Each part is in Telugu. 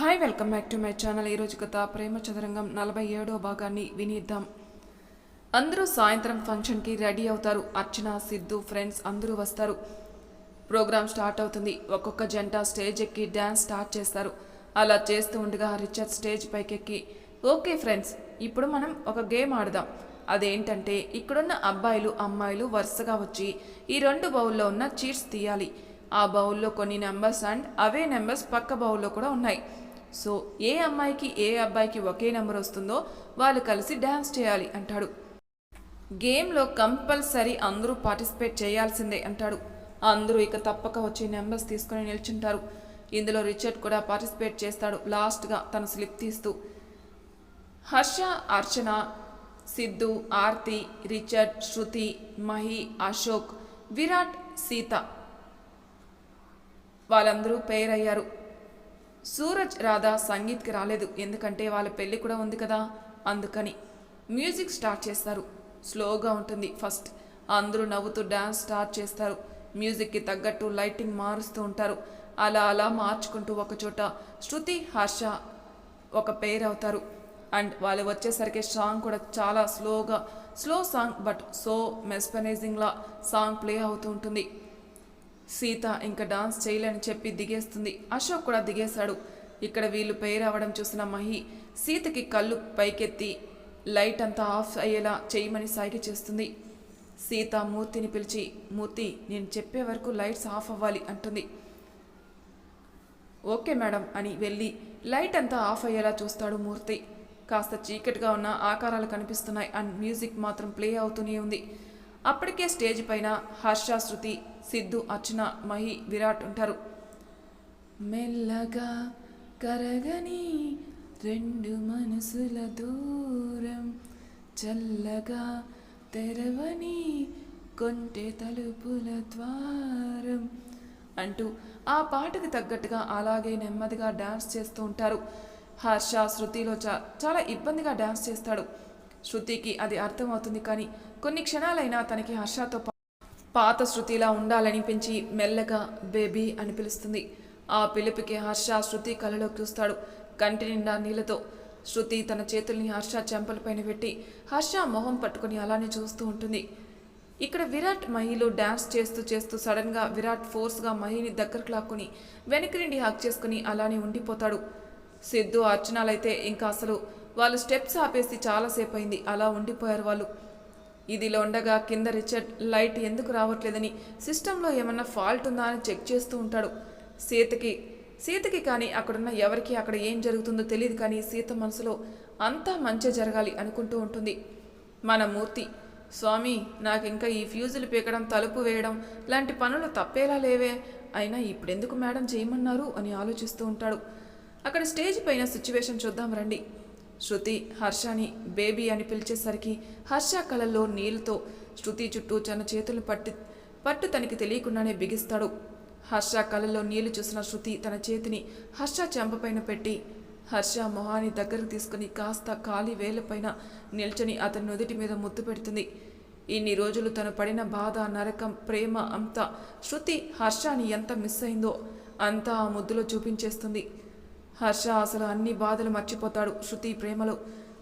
Hi welcome back to my channel ఈరోజు కథ ప్రేమ చదరంగం నలభై ఏడో భాగాన్ని వినిద్దాం. అందరూ సాయంత్రం ఫంక్షన్కి రెడీ అవుతారు. అర్చన సిద్ధు ఫ్రెండ్స్ అందరూ వస్తారు. ప్రోగ్రామ్ స్టార్ట్ అవుతుంది. ఒక్కొక్క జంట స్టేజ్ ఎక్కి డ్యాన్స్ స్టార్ట్ చేస్తారు. అలా చేస్తూ ఉండగా రిచర్డ్ స్టేజ్ పైకెక్కి ఓకే ఫ్రెండ్స్ ఇప్పుడు మనం ఒక గేమ్ ఆడదాం. అదేంటంటే ఇక్కడున్న అబ్బాయిలు అమ్మాయిలు వరుసగా వచ్చి ఈ రెండు బౌల్లో ఉన్న చీట్స్ తీయాలి. ఆ బౌల్లో కొన్ని నెంబర్స్ అండ్ అవే నెంబర్స్ పక్క బౌల్లో కూడా ఉన్నాయి. సో ఏ అమ్మాయికి ఏ అబ్బాయికి ఒకే నెంబర్ వస్తుందో వాళ్ళు కలిసి డ్యాన్స్ చేయాలి అంటాడు. గేమ్లో కంపల్సరీ అందరూ పార్టిసిపేట్ చేయాల్సిందే అంటాడు. అందరూ ఇక తప్పక వచ్చి నెంబర్స్ తీసుకుని నిల్చుంటారు. ఇందులో రిచర్డ్ కూడా పార్టిసిపేట్ చేస్తాడు లాస్ట్గా తన స్లిప్ తీస్తూ. హర్ష అర్చన సిద్ధు ఆర్తి రిచర్డ్ శృతి మహి అశోక్ విరాట్ సీత. వాళ్ళందరూ పేరయ్యారు సూరజ్ రాధా సంగీత్కి రాలేదు. ఎందుకంటే వాళ్ళ పెళ్ళి కూడా ఉంది కదా? అందుకని. మ్యూజిక్ స్టార్ట్ చేస్తారు. స్లోగా ఉంటుంది ఫస్ట్. అందరూ నవ్వుతూ డ్యాన్స్ స్టార్ట్ చేస్తారు. మ్యూజిక్కి తగ్గట్టు లైటింగ్ మారుస్తూ ఉంటారు. అలా అలా మార్చుకుంటూ ఒకచోట శృతి హర్ష ఒక పేరు అవుతారు. అండ్ వాళ్ళు వచ్చేసరికి సాంగ్ కూడా చాలా స్లోగా స్లో సాంగ్ బట్ సో మెస్పనైజింగ్లా సాంగ్ ప్లే అవుతూ ఉంటుంది. సీత ఇంకా డాన్స్ చేయలేని చెప్పి దిగేస్తుంది. అశోక్ కూడా దిగేశాడు. ఇక్కడ వీళ్ళు పేరు చూసిన మహి సీతకి కళ్ళు పైకెత్తి లైట్ అంతా ఆఫ్ అయ్యేలా చేయమని సాగి చేస్తుంది. సీత మూర్తిని పిలిచి మూర్తి నేను చెప్పే వరకు లైట్స్ ఆఫ్ అవ్వాలి అంటుంది. ఓకే మేడం అని వెళ్ళి లైట్ అంతా ఆఫ్ అయ్యేలా చూస్తాడు మూర్తి. కాస్త చీకటిగా ఉన్న ఆకారాలు కనిపిస్తున్నాయి. అండ్ మ్యూజిక్ మాత్రం ప్లే అవుతూనే ఉంది. అప్పటికే స్టేజ్ పైన హర్ష శృతి సిద్ధు అర్చన మహి విరాట్ ఉంటారు. మెల్లగా కరగని రెండు మనసుల దూరం చల్లగా తెరవని కొంటె తలుపుల ద్వారం అంటూ ఆ పాటకు తగ్గట్టుగా అలాగే నెమ్మదిగా డ్యాన్స్ చేస్తూ ఉంటారు. హర్ష శృతిలో చా చాలా ఇబ్బందిగా డ్యాన్స్ చేస్తాడు. శృతికి అది అర్థమవుతుంది కానీ కొన్ని క్షణాలైనా తనకి హర్షతో పా- పాత శృతిలా ఉండాలనిపించి మెల్లగా బేబీ అని పిలుస్తుంది. ఆ పిలుపుకి హర్ష శృతి కళ్ళలోకి చూస్తాడు. కంటి నిండా నీళ్ళతో శృతి తన చేతుల్ని హర్ష చెంపలపైన పెట్టి హర్ష మొహం పట్టుకొని అలానే చూస్తూ ఉంటుంది. ఇక్కడ విరాట్ మహిలు డ్యాన్స్ చేస్తూ చేస్తూ సడన్గా విరాట్ ఫోర్స్గా మహిని దగ్గరకు లాక్కుని వెనక్కి నుండి హక్ చేసుకుని అలానే ఉండిపోతాడు. సిద్ధు అర్చనాలైతే ఇంకా అసలు వాళ్ళు స్టెప్స్ ఆపేసి చాలాసేపు అయింది. అలా ఉండిపోయారు వాళ్ళు. ఇదిలో ఉండగా కింద రిచర్డ్ లైట్ ఎందుకు రావట్లేదని సిస్టంలో ఏమన్నా ఫాల్ట్ ఉందా అని చెక్ చేస్తూ ఉంటాడు. సీతకి సీతకి కానీ అక్కడున్న ఎవరికి అక్కడ ఏం జరుగుతుందో తెలియదు కానీ సీత మనసులో అంతా మంచి జరగాలి అనుకుంటూ ఉంటుంది. మన మూర్తి స్వామి నాకు ఇంకా ఈ ఫ్యూజులు పీకడం తలుపు వేయడం లాంటి పనులు తప్పేలా లేవే. అయినా ఇప్పుడెందుకు మేడం చేయమన్నారు అని ఆలోచిస్తూ ఉంటాడు. అక్కడ స్టేజ్ పైన సిచ్యువేషన్ చూద్దాం రండి. శృతి హర్షని బేబీ అని పిలిచేసరికి హర్ష కళల్లో నీళ్ళతో శృతి చుట్టూ తన చేతులు పట్టి పట్టు తనకి తెలియకుండానే బిగిస్తాడు. హర్ష కళల్లో నీళ్ళు చూసిన శృతి తన చేతిని హర్ష చెంపపైన పెట్టి హర్ష మొహాన్ని దగ్గరకు తీసుకుని కాస్త ఖాళీ వేలపైన నిల్చొని అతని నుదుటి మీద ముద్దు పెడుతుంది. ఇన్ని రోజులు తను పడిన బాధ నరకం ప్రేమ అంతా శృతి హర్షని ఎంత మిస్ అయిందో అంతా ఆ ముద్దులో చూపించేస్తుంది. హర్ష అసలు అన్ని బాధలు మర్చిపోతాడు. శృతి ప్రేమలో.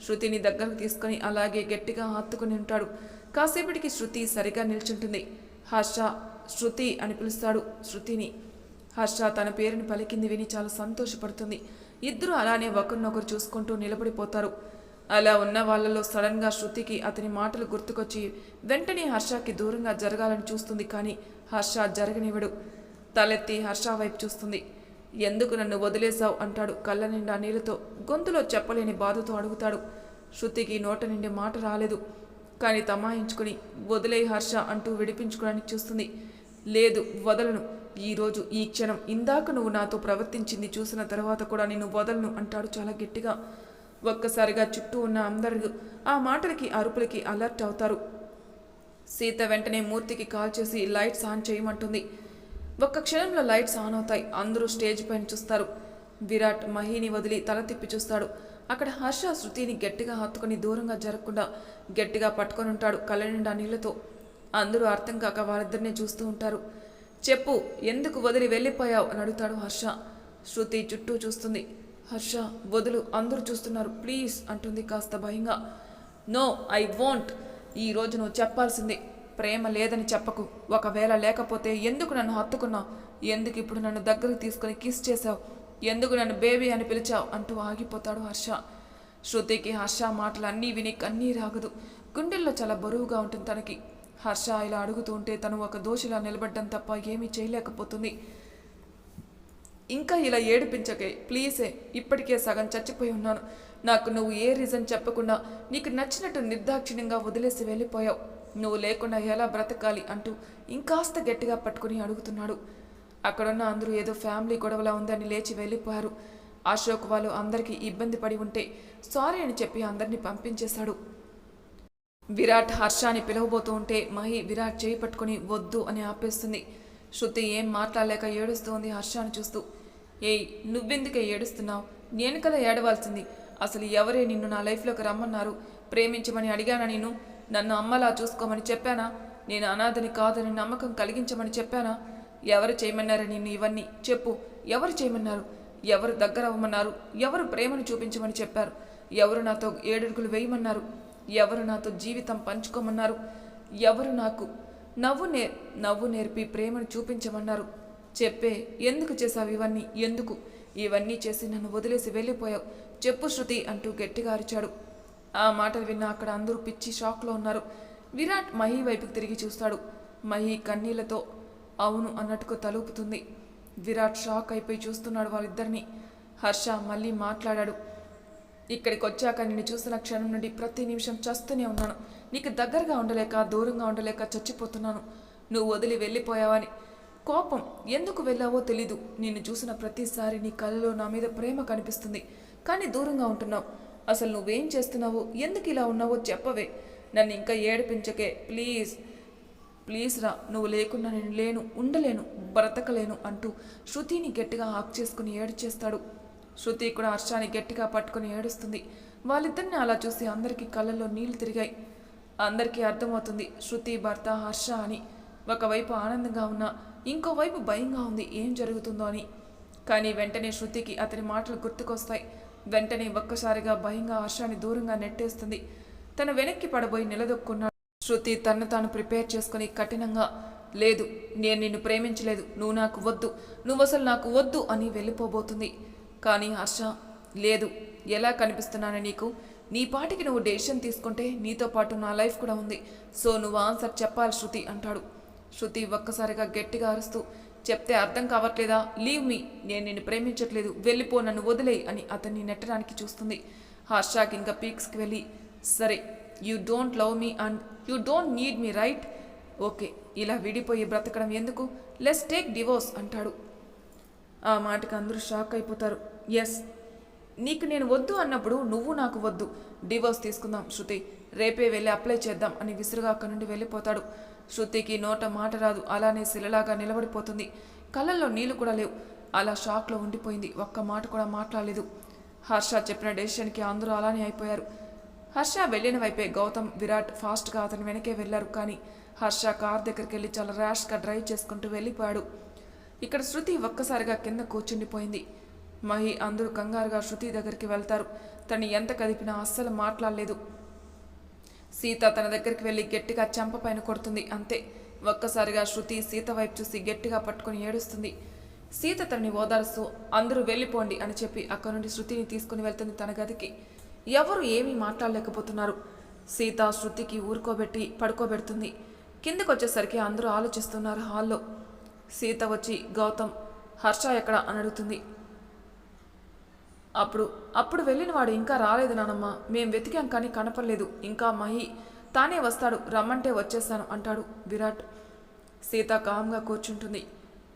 శృతిని దగ్గరకు తీసుకొని అలాగే గట్టిగా హత్తుకుని ఉంటాడు. కాసేపటికి శృతి సరిగా నిల్చుంటుంది. హర్ష శృతి అని పిలుస్తాడు శృతిని. హర్ష తన పేరుని పలికింది విని చాలా సంతోషపడుతుంది. ఇద్దరు అలానే ఒకరినొకరు చూసుకుంటూ నిలబడిపోతారు. అలా ఉన్న వాళ్ళలో సడన్గా శృతికి అతని మాటలు గుర్తుకొచ్చి వెంటనే హర్షకి దూరంగా జరగాలని చూస్తుంది కానీ హర్ష జరగనివ్వడు. తలెత్తి హర్ష వైపు చూస్తుంది. ఎందుకు నన్ను వదిలేశావు? అంటాడు కళ్ళ నిండా నీళ్ళతో. గొంతులో చెప్పలేని బాధతో అడుగుతాడు. శృతికి నోట నిండి మాట రాలేదు. కానీ తమాయించుకుని వదిలే హర్ష అంటూ విడిపించుకోవడానికి చూస్తుంది. లేదు వదలను. ఈరోజు ఈ క్షణం. ఇందాక నువ్వు నాతో ప్రవర్తించింది చూసిన తర్వాత కూడా నిన్ను వదలను అంటాడు చాలా గట్టిగా. ఒక్కసారిగా చుట్టూ ఉన్న అందరూ ఆ మాటలకి అరుపులకి అలర్ట్ అవుతారు. సీత వెంటనే మూర్తికి కాల్ చేసి లైట్స్ ఆన్ చేయమంటుంది. ఒక్క క్షణంలో లైట్స్ ఆన్ అవుతాయి. అందరూ స్టేజ్ పైన చూస్తారు. విరాట్ మహిని వదిలి తల తిప్పి చూస్తాడు. అక్కడ హర్ష శృతిని గట్టిగా హత్తుకొని దూరంగా జరగకుండా గట్టిగా పట్టుకొని ఉంటాడు కళ్ళ నిండా నీళ్ళతో. అందరూ అర్థం కాక వారిద్దరిని చూస్తూ ఉంటారు. చెప్పు ఎందుకు వదిలి వెళ్ళిపోయావు? అని అడుగుతాడు హర్ష. శృతి చుట్టూ చూస్తుంది. హర్ష వదులు అందరూ చూస్తున్నారు. ప్లీజ్ అంటుంది కాస్త భయంగా. No I want. ఈ రోజు నువ్వు చెప్పాల్సిందే ప్రేమ లేదని చెప్పకు. ఒకవేళ లేకపోతే ఎందుకు నన్ను హత్తుకున్నావు? ఎందుకు ఇప్పుడు నన్ను దగ్గరికి తీసుకొని కిస్ చేశావు? ఎందుకు నన్ను బేబీ అని పిలిచావు? అంటూ ఆగిపోతాడు హర్ష. శృతికి హర్ష మాటలు అన్నీ విని కన్నీరాగదు గుండెల్లో చాలా బరువుగా ఉంటుంది తనకి. హర్ష ఇలా అడుగుతూ ఉంటే తను ఒక దోషిలా నిలబడ్డం తప్ప ఏమీ చేయలేకపోతుంది. ఇంకా ఇలా ఏడిపించకే ప్లీజే ఇప్పటికే సగం చచ్చిపోయి ఉన్నాను. నాకు నువ్వు ఏ రీజన్ చెప్పకుండా నీకు నచ్చినట్టు నిర్దాక్షిణ్యంగా వదిలేసి వెళ్ళిపోయావు. నువ్వు లేకుండా ఎలా బ్రతకాలి అంటూ ఇంకాస్త గట్టిగా పట్టుకుని అడుగుతున్నాడు. అక్కడున్న అందరూ ఏదో ఫ్యామిలీ గొడవలా ఉందని లేచి వెళ్ళిపోయారు. అశోక్ వాళ్ళు అందరికీ ఇబ్బంది పడి ఉంటే సారీ అని చెప్పి అందరినీ పంపించేశాడు. విరాట్ హర్షాన్ని పిలవబోతూ ఉంటే మహి విరాట్ చేయి పట్టుకుని వద్దు అని ఆపేస్తుంది. శృతి ఏం మాట్లాడలేక ఏడుస్తోంది హర్షాన్ని చూస్తూ. ఏయ్ నువ్వెందుకే ఏడుస్తున్నావు? నేను కదా ఏడవాల్సింది. అసలు ఎవరే నిన్ను నా లైఫ్లోకి రమ్మన్నారు? ప్రేమించమని అడిగానా నేను నన్ను అమ్మలా చూసుకోమని చెప్పానా? నేను అనాథని కాదని నమ్మకం కలిగించమని చెప్పానా? ఎవరు చేయమన్నారు నిన్ను ఇవన్నీ? చెప్పు ఎవరు చేయమన్నారు? ఎవరు దగ్గర అవ్వమన్నారు? ఎవరు ప్రేమను చూపించమని చెప్పారు? ఎవరు నాతో ఏడడుగులు వేయమన్నారు? ఎవరు నాతో జీవితం పంచుకోమన్నారు? ఎవరు నాకు నవ్వు నే నవ్వు నేర్పి ప్రేమను చూపించమన్నారు? చెప్పే ఎందుకు చేశావు ఇవన్నీ? ఎందుకు? ఇవన్నీ చేసి నన్ను వదిలేసి వెళ్ళిపోయావు. చెప్పు శృతి అంటూ గట్టిగా అరిచాడు. ఆ మాటలు విన్న అక్కడ అందరూ పిచ్చి షాక్లో ఉన్నారు. విరాట్ మహి వైపుకి తిరిగి చూస్తాడు. మహి కన్నీళ్ళతో అవును అన్నట్టుకు తలుపుతుంది. విరాట్ షాక్ అయిపోయి చూస్తున్నాడు వాళ్ళిద్దరిని. హర్ష మళ్ళీ మాట్లాడాడు. ఇక్కడికి వచ్చాక నిన్ను చూసిన క్షణం నుండి ప్రతి నిమిషం చస్తూనే ఉన్నాను. నీకు దగ్గరగా ఉండలేక దూరంగా ఉండలేక చచ్చిపోతున్నాను. నువ్వు వదిలి వెళ్ళిపోయావని. కోపం ఎందుకు వెళ్ళావో తెలీదు. నిన్ను చూసిన ప్రతిసారి నీ కళ్ళలో నా మీద ప్రేమ కనిపిస్తుంది. కానీ దూరంగా ఉంటున్నావు. అసలు నువ్వేం చేస్తున్నావు? ఎందుకు ఇలా ఉన్నావో చెప్పవే. నన్ను ఇంకా ఏడిపించకే. ప్లీజ్ ప్లీజ్ రా. నువ్వు లేకుండా నేను లేను ఉండలేను బ్రతకలేను అంటూ శృతిని గట్టిగా హాక్ చేసుకుని ఏడ్చేస్తాడు. శృతి కూడా హర్షాన్ని గట్టిగా పట్టుకుని ఏడుస్తుంది. వాళ్ళిద్దరిని అలా చూసి అందరికీ కళ్ళల్లో నీళ్ళు తిరిగాయి. అందరికీ అర్థమవుతుంది శృతి భర్త హర్ష అని. ఒకవైపు ఆనందంగా ఉన్నా ఇంకోవైపు భయంగా ఉంది. ఏం జరుగుతుందో అని. కానీ వెంటనే శృతికి అతని మాటలు గుర్తుకొస్తాయి. వెంటనే ఒక్కసారిగా భయంగా హర్షాన్ని దూరంగా నెట్టేస్తుంది. తన వెనక్కి పడబోయి నిలదొక్కున్నాడు. శృతి తన్ను తాను ప్రిపేర్ చేసుకుని కఠినంగా లేదు నేను నిన్ను ప్రేమించలేదు. నువ్వు నాకు వద్దు. నువ్వు అసలు నాకు వద్దు అని వెళ్ళిపోబోతుంది. కానీ హర్ష లేదు. ఎలా కనిపిస్తున్నాను నీకు? నీ పాటికి నువ్వు డెసిషన్ తీసుకుంటే నీతో పాటు నా లైఫ్ కూడా ఉంది. సో నువ్వు ఆన్సర్ చెప్పాలి శృతి అంటాడు. శృతి ఒక్కసారిగా గట్టిగా అరుస్తూ చెప్తే అర్థం కావట్లేదా? Leave me. నేను నిన్ను ప్రేమించట్లేదు. వెళ్ళిపో నన్ను వదిలేయి అని అతన్ని నెట్టడానికి చూస్తుంది. హర్షాకి ఇంకా పీక్స్కి వెళ్ళి సరే you don't love me and you don't need me right? Okay ఇలా విడిపోయి బ్రతకడం ఎందుకు? లెస్ టేక్ డివోర్స్ అంటాడు. ఆ మాటకి అందరూ షాక్ అయిపోతారు. ఎస్ నీకు నేను వద్దు అన్నప్పుడు నువ్వు నాకు వద్దు. డివోర్స్ తీసుకుందాం శృతి. రేపే వెళ్ళి అప్లై చేద్దాం అని విసురుగా అక్కడి నుండి వెళ్ళిపోతాడు. శృతికి నోట మాట రాదు. అలానే శిలలాగా నిలబడిపోతుంది. కళ్ళల్లో నీళ్ళు కూడా లేవు. అలా షాక్లో ఉండిపోయింది. ఒక్క మాట కూడా మాట్లాడలేదు. హర్ష చెప్పిన డెసిషన్కి అందరూ అలానే అయిపోయారు. హర్ష వెళ్ళిన వైపే గౌతమ్ విరాట్ ఫాస్ట్గా అతని వెనకే వెళ్ళారు. కానీ హర్ష కార్ దగ్గరికి వెళ్ళి చాలా ర్యాష్గా డ్రైవ్ చేసుకుంటూ వెళ్ళిపోయాడు. ఇక్కడ శృతి ఒక్కసారిగా కింద కూర్చుండిపోయింది. మహి అందరూ కంగారుగా శృతి దగ్గరికి వెళ్తారు. తను ఎంత కదిపినా అస్సలు మాట్లాడలేదు. సీత తన దగ్గరికి వెళ్ళి గట్టిగా చెంప పైన కొడుతుంది. అంతే. ఒక్కసారిగా శృతి సీత వైపు చూసి గట్టిగా పట్టుకొని ఏడుస్తుంది. సీత తనని ఓదారుస్తూ అందరూ వెళ్ళిపోండి అని చెప్పి అక్కడి నుండి శృతిని తీసుకుని వెళ్తుంది తన గదికి. ఎవరు ఏమీ మాట్లాడలేకపోతున్నారు. సీత శృతికి ఊరుకోబెట్టి పడుకోబెడుతుంది. కిందకు వచ్చేసరికి అందరూ ఆలోచిస్తున్నారు హాల్లో. సీత వచ్చి గౌతమ్ హర్ష ఎక్కడ? అని అడుగుతుంది. అప్పుడు అప్పుడు వెళ్ళిన వాడు ఇంకా రాలేదు నానమ్మ. మేం వెతికాం కానీ కనపడలేదు. ఇంకా మహి తానే వస్తాడు రమ్మంటే వచ్చేస్తాను అంటాడు విరాట్. సీత కామ్గా కూర్చుంటుంది.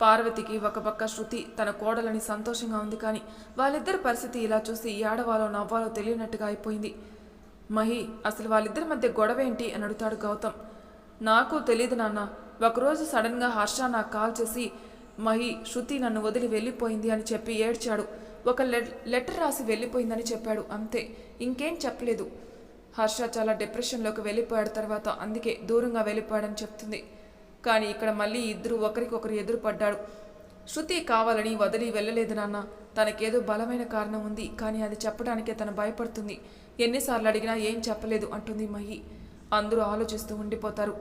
పార్వతికి ఒక పక్క శృతి తన కోడలని సంతోషంగా ఉంది కానీ వాళ్ళిద్దరి పరిస్థితి ఇలా చూసి ఏడవాలో నవ్వాలో తెలియనట్టుగా అయిపోయింది. మహి అసలు వాళ్ళిద్దరి మధ్య గొడవ ఏంటి అని అడుగుతాడు గౌతమ్. నాకు తెలియదు నాన్న. ఒకరోజు సడన్గా హర్ష నాకు కాల్ చేసి మహి శృతి నన్ను వదిలి వెళ్ళిపోయింది అని చెప్పి ఏడ్చాడు. ఒక లెటర్ రాసి వెళ్ళిపోయిందని చెప్పాడు. అంతే. ఇంకేం చెప్పలేదు. హర్ష చాలా డిప్రెషన్లోకి వెళ్ళిపోయాడు తర్వాత అందుకే దూరంగా వెళ్ళిపోయాడని చెప్తుంది. కానీ ఇక్కడ మళ్ళీ ఇద్దరు ఒకరికొకరు ఎదురుపడ్డాడు. శృతి కావాలని వదిలి వెళ్ళలేదు నాన్న. తనకేదో బలమైన కారణం ఉంది కానీ అది చెప్పడానికే తను భయపడుతుంది. ఎన్నిసార్లు అడిగినా ఏం చెప్పలేదు అంటుంది మహి. అందరూ ఆలోచిస్తూ ఉండిపోతారు.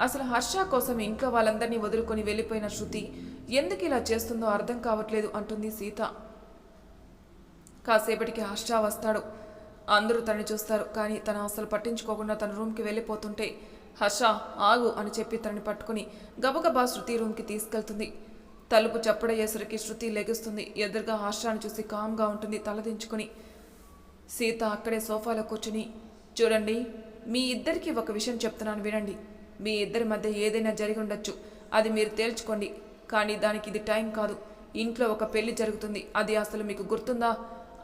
అసలు హర్ష కోసం ఇంట్లో వాళ్ళందరినీ వదులుకొని వెళ్ళిపోయిన శృతి ఎందుకు ఇలా చేస్తుందో అర్థం కావట్లేదు అంటుంది సీత. కాసేపటికి హర్ష వస్తాడు. అందరూ తనని చూస్తారు కానీ తను అసలు పట్టించుకోకుండా తన రూమ్కి వెళ్ళిపోతుంటే హర్ష ఆగు అని చెప్పి తనని పట్టుకుని గబగబా శృతి రూమ్కి తీసుకెళ్తుంది. తలుపు చప్పుడయ్యేసరికి శృతి లెగుస్తుంది. ఎదురుగా హర్షాన్ని చూసి కామ్గా ఉంటుంది తలదించుకొని సీత అక్కడే సోఫాలో కూర్చుని చూడండి మీ ఇద్దరికి ఒక విషయం చెప్తున్నాను వినండి. మీ ఇద్దరి మధ్య ఏదైనా జరిగి ఉండొచ్చు. అది మీరు తేల్చుకోండి. కానీ దానికి ఇది టైం కాదు. ఇంట్లో ఒక పెళ్ళి జరుగుతుంది. అది అసలు మీకు గుర్తుందా?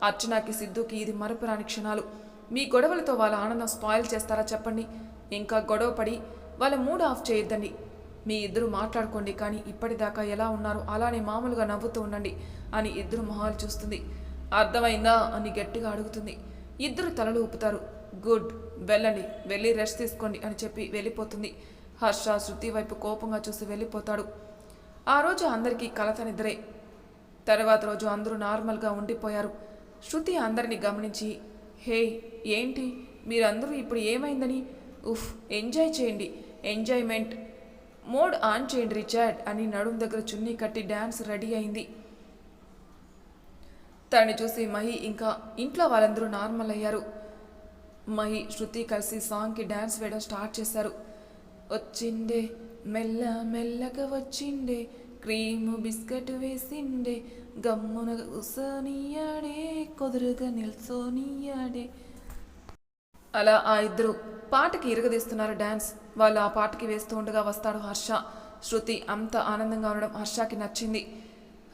అర్చనాకి సిద్ధుకి ఇది మరపురాని క్షణాలు. మీ గొడవలతో వాళ్ళ ఆనందం స్పాయిల్ చేస్తారా చెప్పండి. ఇంకా గొడవ పడి వాళ్ళ మూడ్ ఆఫ్ చేయొద్దండి. మీ ఇద్దరు మాట్లాడుకోండి కానీ ఇప్పటిదాకా ఎలా ఉన్నారు అలానే మామూలుగా నవ్వుతూ ఉండండి అని ఇద్దరు మొహాలు చూస్తుంది. అర్థమైందా అని గట్టిగా అడుగుతుంది. ఇద్దరు తలలు ఊపుతారు. గుడ్ వెళ్ళండి వెళ్ళి రెస్ట్ తీసుకోండి అని చెప్పి వెళ్ళిపోతుంది. హర్ష శృతి వైపు కోపంగా చూసి వెళ్ళిపోతాడు. ఆ రోజు అందరికీ కలత నిద్రే. తర్వాత రోజు అందరూ నార్మల్గా ఉండిపోయారు. శృతి అందరిని గమనించి హే ఏంటి? మీరందరూ ఇప్పుడు ఏమైందని? ఉఫ్ ఎంజాయ్ చేయండి. ఎంజాయ్మెంట్ మోడ్ ఆన్ చేయండి రిచార్డ్ అని నడుం దగ్గర చున్నీ కట్టి డ్యాన్స్ రెడీ అయింది. తనని చూసి మహి ఇంకా ఇంట్లో వాళ్ళందరూ నార్మల్ అయ్యారు. మహి శృతి కలిసి సాంగ్కి డ్యాన్స్ వేయడం స్టార్ట్ చేశారు. వచ్చిండే మెల్ల మెల్లగా వచ్చిండే క్రీము బిస్కెట్ వేసిండే గమ్మున కూసోనియాడే కుదురుగా నిల్సోనియాడే అలా ఆ ఇద్దరు పాటకి ఇరగదీస్తున్నారు డ్యాన్స్ వాళ్ళు ఆ పాటకి వేస్తూ ఉండగా వస్తాడు హర్ష. శృతి అంత ఆనందంగా ఉండడం హర్షకి నచ్చింది.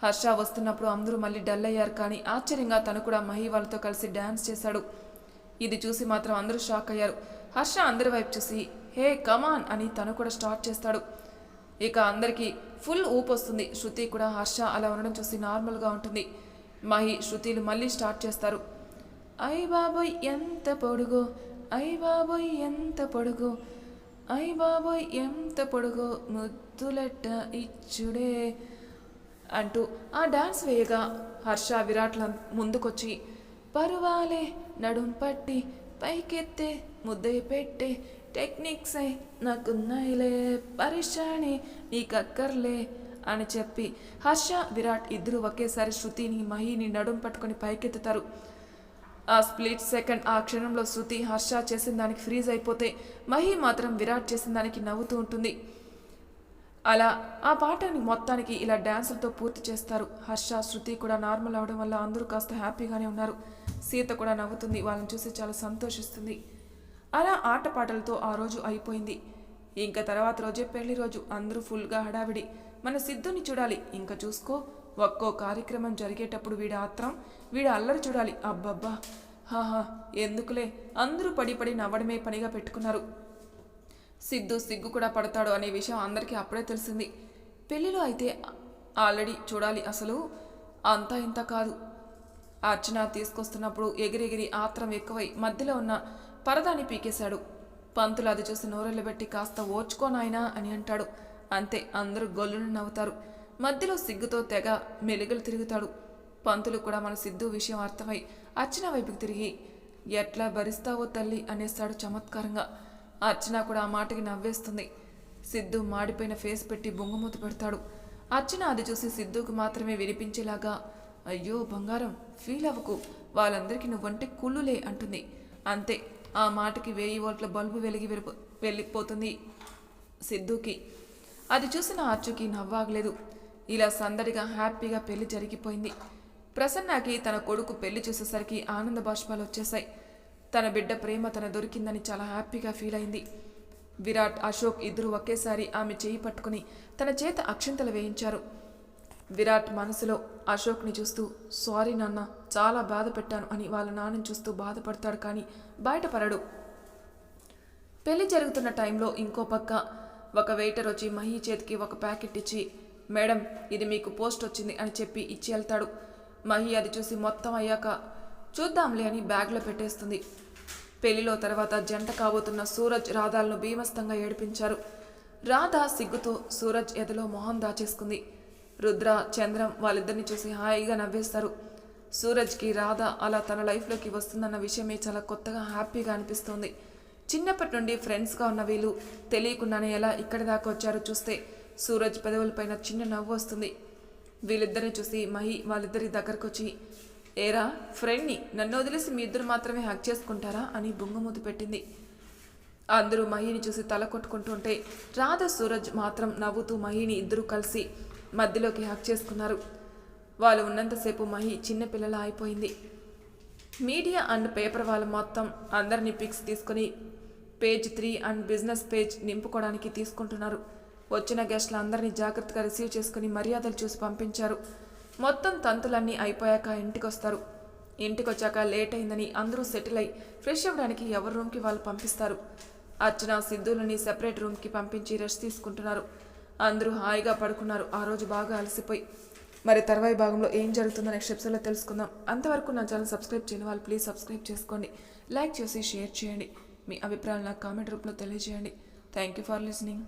హర్ష వస్తున్నప్పుడు అందరూ మళ్ళీ డల్ అయ్యారు కానీ ఆశ్చర్యంగా తను కూడా మహి వాళ్ళతో కలిసి డ్యాన్స్ చేశాడు. ఇది చూసి మాత్రం అందరూ షాక్ అయ్యారు. హర్ష అందరి వైపు చూసి హే కమాన్ అని తను కూడా స్టార్ట్ చేస్తాడు. ఇక అందరికీ ఫుల్ ఊపు వస్తుంది. శృతి కూడా హర్ష అలా ఉండడం చూసి నార్మల్గా ఉంటుంది. మహి శృతిలు మళ్ళీ స్టార్ట్ చేస్తారు. ఐ బాబోయ్ ఎంత పొడుగో. ఐ బాబోయ్ ఎంత పొడుగో. ఐ బాబోయ్ ఎంత పొడుగో. ముద్దులెట్ట ఇచ్చుడే అంటూ ఆ డాన్స్ వేయగా హర్ష విరాట్ల ముందుకొచ్చి పరువాలే నడుం పట్టి పైకెత్తే ముద్దయి పెట్టే టెక్నిక్స్ నాకున్నాయిలే పరిశాణి నీకక్కర్లే అని చెప్పి హర్ష విరాట్ ఇద్దరు ఒకేసారి శృతిని మహిని నడుం పట్టుకొని పైకెత్తుతారు. ఆ స్ప్లిట్ సెకండ్ ఆ క్షణంలో శృతి హర్ష చేసిన దానికి ఫ్రీజ్ అయిపోతే మహి మాత్రం విరాట్ చేసిన దానికి నవ్వుతూ ఉంటుంది. అలా ఆ పాటని మొత్తానికి ఇలా డ్యాన్సులతో పూర్తి చేస్తారు. హర్ష శృతి కూడా నార్మల్ అవడం వల్ల అందరూ కాస్త హ్యాపీగానే ఉన్నారు. సీత కూడా నవ్వుతుంది వాళ్ళని చూసి చాలా సంతోషిస్తుంది. అలా ఆటపాటలతో ఆ రోజు అయిపోయింది. ఇంకా తర్వాత రోజే పెళ్ళి రోజు. అందరూ ఫుల్గా హడావిడి. మన సిద్ధుని చూడాలి. ఇంకా చూసుకో ఒక్కో కార్యక్రమం జరిగేటప్పుడు వీడి ఆత్రం వీడి అల్లరి చూడాలి. అబ్బబ్బా! హాహా! ఎందుకులే? అందరూ పడి పడి నవ్వడమే పనిగా పెట్టుకున్నారు. సిద్ధు సిగ్గు కూడా పడతాడు అనే విషయం అందరికీ అప్పుడే తెలిసింది. పెళ్ళిలో అయితే ఆల్రెడీ చూడాలి అసలు. అంతా ఇంత కాదు. అర్చన తీసుకొస్తున్నప్పుడు ఎగిరెగిరి ఆత్రం ఎక్కువై మధ్యలో ఉన్న పరదాని పీకేశాడు. పంతులు అది చూసి నోరెళ్ళబెట్టి కాస్త ఓర్చుకోనాయనా అని అంటాడు. అంతే అందరూ గొల్లును నవ్వుతారు. మధ్యలో సిగ్గుతో తెగ మెలుగులు తిరుగుతాడు. పంతులు కూడా మన సిద్ధు విషయం అర్థమై అర్చన వైపుకి తిరిగి ఎట్లా భరిస్తావో తల్లి అనేస్తాడు చమత్కారంగా. అర్చన కూడా ఆ మాటకి నవ్వేస్తుంది. సిద్ధు మాడిపోయిన ఫేస్ పెట్టి బొంగుమూత పెడతాడు. అర్చన అది చూసి సిద్ధుకు మాత్రమే వినిపించేలాగా అయ్యో బంగారం ఫీల్ అవ్వకు. వాళ్ళందరికీ నువ్వంటే కుళ్ళులే అంటుంది. అంతే ఆ మాటకి వెయ్యి వోల్ట్ల బల్బు వెలిగి వెళ్ళిపోతుంది సిద్ధుకి. అది చూసిన అచ్చుకి నవ్వాగలేదు. ఇలా సందడిగా హ్యాపీగా పెళ్ళి జరిగిపోయింది. ప్రసన్నకి తన కొడుకు పెళ్ళి చూసేసరికి ఆనంద బాష్పాలు వచ్చేశాయి. తన బిడ్డ ప్రేమ తన దొరికిందని చాలా హ్యాపీగా ఫీల్ అయింది. విరాట్ అశోక్ ఇద్దరు ఒకేసారి ఆమె చేయి పట్టుకుని తన చేత అక్షంతలు వేయించారు. విరాట్ మనసులో అశోక్ని చూస్తూ సారీ నాన్న చాలా బాధ పెట్టాను అని వాళ్ళ నాన్నని చూస్తూ బాధపడతాడు కానీ బయటపడడు. పెళ్ళి జరుగుతున్న టైంలో ఇంకో పక్క ఒక వెయిటర్ వచ్చి మహి చేతికి ఒక ప్యాకెట్ ఇచ్చి మేడం ఇది మీకు పోస్ట్ వచ్చింది అని చెప్పి ఇచ్చి వెళ్తాడు. మహి అది చూసి మొత్తం అయ్యాక చూద్దాంలే అని బ్యాగ్లో పెట్టేస్తుంది. పెళ్ళిలో తర్వాత జంట కాబోతున్న సూరజ్ రాధాలను భీమస్తంగా ఏడిపించారు. రాధ సిగ్గుతో సూరజ్ ఎదలో మొహం దాచేసుకుంది. రుద్ర చంద్రం వాళ్ళిద్దరిని చూసి హాయిగా నవ్వేస్తారు. సూరజ్కి రాధ అలా తన లైఫ్లోకి వస్తుందన్న విషయమే చాలా కొత్తగా హ్యాపీగా అనిపిస్తుంది. చిన్నప్పటి నుండి ఫ్రెండ్స్గా ఉన్న వీళ్ళు తెలియకుండానే ఎలా ఇక్కడి దాకా వచ్చారో చూస్తే సూరజ్ పెదవులపైన చిన్న నవ్వు వస్తుంది. వీళ్ళిద్దరిని చూసి మహి వాళ్ళిద్దరి దగ్గరకు వచ్చి ఏరా ఫ్రెండ్ని నన్ను వదిలేసి మీ ఇద్దరు మాత్రమే హ్యాక్ చేసుకుంటారా? అని బొంగమూతి పెట్టింది. అందరూ మహిని చూసి తల కొట్టుకుంటుంటే రాధ సూరజ్ మాత్రం నవ్వుతూ మహిని ఇద్దరు కలిసి మధ్యలోకి హక్ చేసుకున్నారు. వాళ్ళు ఉన్నంతసేపు మహి చిన్నపిల్లల అయిపోయింది. మీడియా అండ్ పేపర్ వాళ్ళు మొత్తం అందరినీ పిక్స్ తీసుకొని page three and business page నింపుకోవడానికి తీసుకుంటున్నారు. వచ్చిన గెస్ట్లు అందరినీ జాగ్రత్తగా రిసీవ్ చేసుకుని మర్యాదలు చూసి పంపించారు. మొత్తం తంతులన్నీ అయిపోయాక ఇంటికి వస్తారు ఇంటికి వచ్చాక లేట్ అయిందని అందరూ సెటిల్ అయి ఫ్రెష్ అవ్వడానికి ఎవరి రూమ్కి వాళ్ళు పంపిస్తారు. అర్చన సిద్ధులని సెపరేట్ రూమ్కి పంపించి రెస్ట్ తీసుకుంటున్నారు. అందరూ హాయిగా పడుకున్నారు. ఆ రోజు బాగా అలసిపోయి. మరి తర్వాయి భాగంలో ఏం జరుగుతుందో నెక్స్ట్ ఎపిసోడ్లో తెలుసుకుందాం. అంతవరకు నా ఛానల్ సబ్స్క్రైబ్ చేయని వాళ్ళు ప్లీజ్ సబ్స్క్రైబ్ చేసుకోండి. లైక్ చేసి షేర్ చేయండి. మీ అభిప్రాయాలు నాకు కామెంట్ రూపంలో తెలియజేయండి. Thank you for listening.